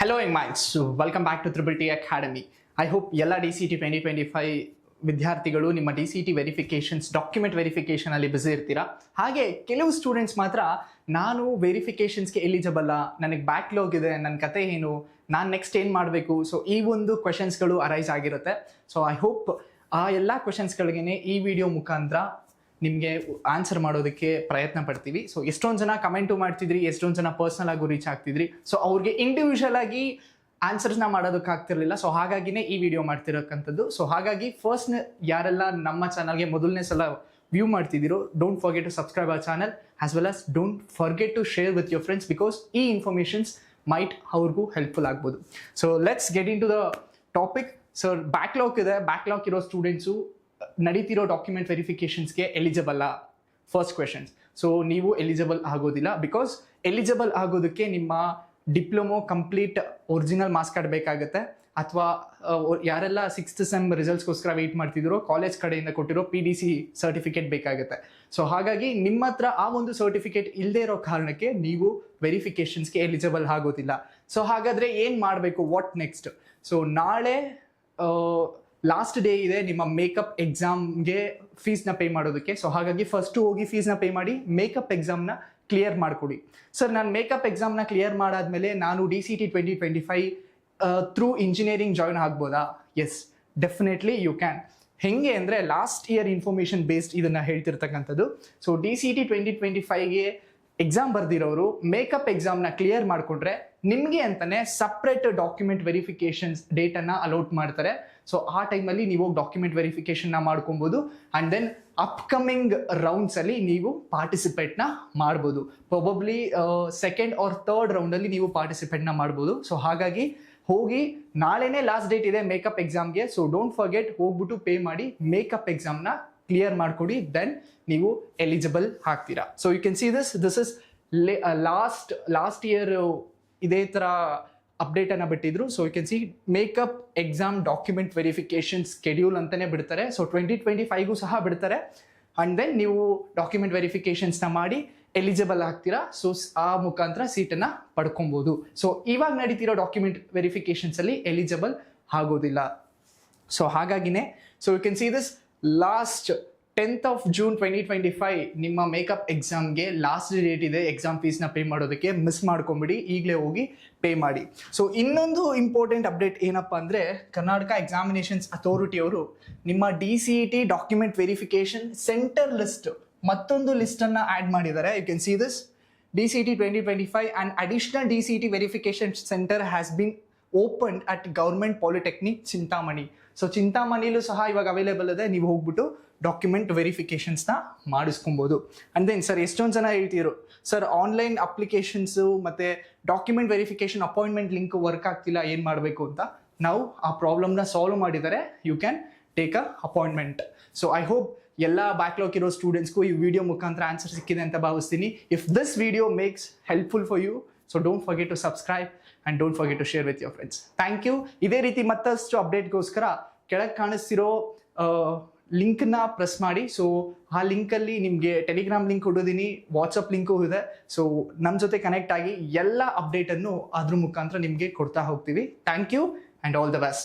Hello, ಇಂಗ್ so welcome back to triple T academy I hope ಎಲ್ಲ D C T twenty twenty five ವಿದ್ಯಾರ್ಥಿಗಳು ನಿಮ್ಮ D C T verifications document ವೆರಿಫಿಕೇಷನಲ್ಲಿ busy ಇರ್ತೀರಾ? ಹಾಗೆ ಕೆಲವು students ಮಾತ್ರ ನಾನು ವೆರಿಫಿಕೇಷನ್ಸ್ಗೆ ಎಲಿಜಿಬಲ್ಲ ನನಗೆ ಬ್ಯಾಕ್ಲಾಗ್ ಇದೆ ನನ್ನ ಕತೆ ಏನು ನಾನು ನೆಕ್ಸ್ಟ್ ಏನು ಮಾಡಬೇಕು? ಸೊ ಈ ಒಂದು ಕ್ವೆಶನ್ಸ್ಗಳು ಅರೈಸ್ ಆಗಿರುತ್ತೆ. ಸೊ ಐ ಹೋಪ್ ಆ ಎಲ್ಲ ಕ್ವೆಶನ್ಸ್ಗಳಿಗೆ ಈ ವಿಡಿಯೋ ಮುಖಾಂತರ ನಿಮಗೆ ಆನ್ಸರ್ ಮಾಡೋದಕ್ಕೆ ಪ್ರಯತ್ನ ಪಡ್ತೀವಿ. ಸೊ ಎಷ್ಟೊಂದು ಜನ ಕಮೆಂಟು ಮಾಡ್ತಿದ್ರಿ, ಎಷ್ಟೊಂದು ಜನ ಪರ್ಸನಲ್ ಆಗಿ ರೀಚ್ ಆಗ್ತಿದ್ರಿ. ಸೊ ಅವ್ರಿಗೆ ಇಂಡಿವಿಜುವಲ್ ಆಗಿ ಆನ್ಸರ್ಸ್ನ ಮಾಡೋದಕ್ಕೆ ಆಗ್ತಿರಲಿಲ್ಲ ಸೊ ಹಾಗಾಗಿನೇ ಈ ವಿಡಿಯೋ ಮಾಡ್ತಿರೋಕ್ಕಂಥದ್ದು. ಸೊ ಹಾಗಾಗಿ ಫಸ್ಟ್ ಯಾರೆಲ್ಲ ನಮ್ಮ ಚಾನಲ್ಗೆ ಮೊದಲನೇ ಸಲ view ಮಾಡ್ತಿದ್ದೀರೋ don't forget to subscribe our channel as well as don't forget to share with your friends because ಈ ಇನ್ಫಾರ್ಮೇಷನ್ಸ್ ಮೈಟ್ ಅವ್ರಿಗೂ ಹೆಲ್ಪ್ಫುಲ್ ಆಗ್ಬೋದು. So let's get into the topic sir backlog ಇದೆ. ಬ್ಯಾಕ್ಲಾಕ್ ಇರೋ ಸ್ಟೂಡೆಂಟ್ಸು ನಡೀತಿರೋ document ವೆರಿಫಿಕೇಶನ್ಸ್ಗೆ eligible first questions so ನೀವು eligible ಆಗೋದಿಲ್ಲ because eligible ಆಗೋದಕ್ಕೆ ನಿಮ್ಮ diploma complete original marks card ಬೇಕಾಗುತ್ತೆ. ಅಥವಾ ಯಾರೆಲ್ಲ ಸಿಕ್ಸ್ತ್ ಸೆಮ್ ರಿಸಲ್ಟ್ಸ್ಗೋಸ್ಕರ ವೆಯ್ಟ್ ಮಾಡ್ತಿದ್ರು ಕಾಲೇಜ್ ಕಡೆಯಿಂದ ಕೊಟ್ಟಿರೋ ಪಿ ಡಿ ಸಿ ಸರ್ಟಿಫಿಕೇಟ್ ಬೇಕಾಗುತ್ತೆ. ಸೊ ಹಾಗಾಗಿ ನಿಮ್ಮ ಹತ್ರ ಆ ಒಂದು ಸರ್ಟಿಫಿಕೇಟ್ ಇಲ್ಲದೆ ಇರೋ ಕಾರಣಕ್ಕೆ ನೀವು ವೆರಿಫಿಕೇಷನ್ಸ್ಗೆ ಎಲಿಜಿಬಲ್ ಆಗೋದಿಲ್ಲ. ಸೊ ಹಾಗಾದರೆ ಏನು ಮಾಡಬೇಕು? ವಾಟ್ ನೆಕ್ಸ್ಟ್ ಸೊ ನಾಳೆ ಲಾಸ್ಟ್ ಡೇ ಇದೆ ನಿಮ್ಮ ಮೇಕಪ್ ಎಕ್ಸಾಮ್ಗೆ ಫೀಸ್ನ ಪೇ ಮಾಡೋದಕ್ಕೆ. ಸೊ ಹಾಗಾಗಿ ಫಸ್ಟು ಹೋಗಿ ಫೀಸ್ನ ಪೇ ಮಾಡಿ ಮೇಕಪ್ ಎಕ್ಸಾಮ್ನ ಕ್ಲಿಯರ್ ಮಾಡಿಕೊಡಿ. ಸರ್ ನಾನು ಮೇಕಪ್ ಎಕ್ಸಾಮ್ನ ಕ್ಲಿಯರ್ ಮಾಡಾದ್ಮೇಲೆ ನಾನು D C T twenty twenty five through engineering join ಆಗ್ಬೋದಾ? ಎಸ್ ಡೆಫಿನೆಟ್ಲಿ ಯು ಕ್ಯಾನ್ ಹೆಂಗೆ ಅಂದರೆ ಲಾಸ್ಟ್ ಇಯರ್ ಇನ್ಫಾರ್ಮೇಷನ್ ಬೇಸ್ಡ್ ಇದನ್ನು ಹೇಳ್ತಿರ್ತಕ್ಕಂಥದ್ದು. So D C T twenty twenty ಫೈವ್ಗೆ exam ಬರ್ದಿರೋರು ಮೇಕಪ್ ಎಕ್ಸಾಮ್ನ ಕ್ಲಿಯರ್ ಮಾಡಿಕೊಂಡ್ರೆ ನಿಮಗೆ ಅಂತಲೇ ಸಪ್ರೇಟ್ ಡಾಕ್ಯುಮೆಂಟ್ ವೆರಿಫಿಕೇಶನ್ಸ್ ಡೇಟನ್ನು ಅಲೌಟ್ ಮಾಡ್ತಾರೆ. ಸೊ ಆ ಟೈಮಲ್ಲಿ ನೀವು ಡಾಕ್ಯುಮೆಂಟ್ ವೆರಿಫಿಕೇಷನ್ನ ಮಾಡ್ಕೊಬೋದು. ಆ್ಯಂಡ್ ದೆನ್ ಅಪ್ಕಮಿಂಗ್ ರೌಂಡ್ಸಲ್ಲಿ ನೀವು ಪಾರ್ಟಿಸಿಪೇಟ್ನ ಮಾಡ್ಬೋದು. ಪ್ರೊಬಬ್ಲಿ ಸೆಕೆಂಡ್ ಆರ್ ಥರ್ಡ್ ರೌಂಡಲ್ಲಿ ನೀವು ಪಾರ್ಟಿಸಿಪೇಟ್ನ ಮಾಡ್ಬೋದು. ಸೊ ಹಾಗಾಗಿ ಹೋಗಿ ನಾಳೆನೇ ಲಾಸ್ಟ್ ಡೇಟ್ ಇದೆ ಮೇಕಪ್ ಎಕ್ಸಾಮ್ಗೆ ಸೊ ಡೋಂಟ್ ಫರ್ಗೆಟ್ ಹೋಗ್ಬಿಟ್ಟು ಪೇ ಮಾಡಿ ಮೇಕಪ್ ಎಕ್ಸಾಮ್ನ ಕ್ಲಿಯರ್ ಮಾಡಿಕೊಡಿ ದೆನ್ ನೀವು ಎಲಿಜಿಬಲ್ ಹಾಕ್ತೀರಾ. So you can see this this is last last year ಇದೇ ಥರ ಅಪ್ಡೇಟನ್ನು ಬಿಟ್ಟಿದ್ರು. So you can see makeup exam document verification schedule ಅಂತಲೇ ಬಿಡ್ತಾರೆ. ಸೊ ಟ್ವೆಂಟಿ ಟ್ವೆಂಟಿ ಫೈವ್ಗೂ ಸಹ ಬಿಡ್ತಾರೆ. ಆ್ಯಂಡ್ ದೆನ್ ನೀವು ಡಾಕ್ಯುಮೆಂಟ್ ವೆರಿಫಿಕೇಷನ್ಸ್ನ ಮಾಡಿ ಎಲಿಜಿಬಲ್ ಆಗ್ತೀರಾ. ಸೊ ಆ ಮುಖಾಂತರ ಸೀಟನ್ನು ಪಡ್ಕೊಬೋದು. ಸೊ ಇವಾಗ ನಡೀತಿರೋ ಡಾಕ್ಯುಮೆಂಟ್ ವೆರಿಫಿಕೇಷನ್ಸಲ್ಲಿ ಎಲಿಜಿಬಲ್ ಆಗೋದಿಲ್ಲ. ಸೊ ಹಾಗಾಗಿನೇ so you can see this last tenth of June twenty twenty five ನಿಮ್ಮ ಮೇಕಪ್ ಎಕ್ಸಾಮ್ಗೆ ಲಾಸ್ಟ್ ಡೇಟ್ ಇದೆ ಎಕ್ಸಾಮ್ ಫೀಸ್ನ ಪೇ ಮಾಡೋದಕ್ಕೆ ಮಿಸ್ ಮಾಡ್ಕೊಂಬಿಡಿ, ಈಗಲೇ ಹೋಗಿ ಪೇ ಮಾಡಿ. ಸೊ ಇನ್ನೊಂದು ಇಂಪಾರ್ಟೆಂಟ್ ಅಪ್ಡೇಟ್ ಏನಪ್ಪ ಅಂದರೆ ಕರ್ನಾಟಕ ಎಕ್ಸಾಮಿನೇಷನ್ಸ್ ಅಥಾರಿಟಿ ಅವರು ನಿಮ್ಮ D C E T document verification centre list ಮತ್ತೊಂದು ಲಿಸ್ಟನ್ನು ಆ್ಯಡ್ ಮಾಡಿದ್ದಾರೆ. You can see this D C T twenty twenty five and additional D C T verification centre has been open at government polytechnic Chintamani so ಚಿಂತಾಮಣಿಲೂ ಸಹ ಇವಾಗ available ಇದೆ. ನೀವು ಹೋಗ್ಬಿಟ್ಟು document ವೆರಿಫಿಕೇಶನ್ಸ್ನ ಮಾಡಿಸ್ಕೊಬೋದು. ಅಂಡ್ ದೆನ್ ಸರ್ ಎಷ್ಟೊಂದು ಜನ ಹೇಳ್ತಿದ್ರು ಸರ್ ಆನ್ಲೈನ್ ಅಪ್ಲಿಕೇಶನ್ಸು ಮತ್ತು document verification appointment link work ಆಗ್ತಿಲ್ಲ, ಏನು ಮಾಡಬೇಕು ಅಂತ? ನಾವು ಆ ಪ್ರಾಬ್ಲಮ್ನ ಸಾಲ್ವ್ ಮಾಡಿದರೆ you can take a appointment so I hope ಎಲ್ಲ ಬ್ಯಾಕ್ಲಾಗ್ ಇರೋ ಸ್ಟೂಡೆಂಟ್ಸ್ಗೂ ಈ ವಿಡಿಯೋ ಮುಖಾಂತರ ಆನ್ಸರ್ ಸಿಕ್ಕಿದೆ ಅಂತ ಭಾವಿಸ್ತೀನಿ. If this video makes helpful for you so don't forget to subscribe and don't forget to share with your friends thank you ಇದೇ ರೀತಿ ಮತ್ತಷ್ಟು ಅಪ್ಡೇಟ್ಗೋಸ್ಕರ ಕೆಳಗೆ ಕಾಣಿಸ್ತಿರೋ ಲಿಂಕ್ನ ಪ್ರೆಸ್ ಮಾಡಿ. ಸೊ ಆ ಲಿಂಕಲ್ಲಿ ನಿಮಗೆ ಟೆಲಿಗ್ರಾಮ್ ಲಿಂಕ್ ಕೊಡೋದೀನಿ ವಾಟ್ಸಪ್ ಲಿಂಕು ಇದೆ. ಸೊ ನಮ್ಮ ಜೊತೆ ಕನೆಕ್ಟ್ ಆಗಿ ಎಲ್ಲ ಅಪ್ಡೇಟನ್ನು ಅದ್ರ ಮುಖಾಂತರ ನಿಮಗೆ ಕೊಡ್ತಾ ಹೋಗ್ತೀವಿ. Thank you and all the best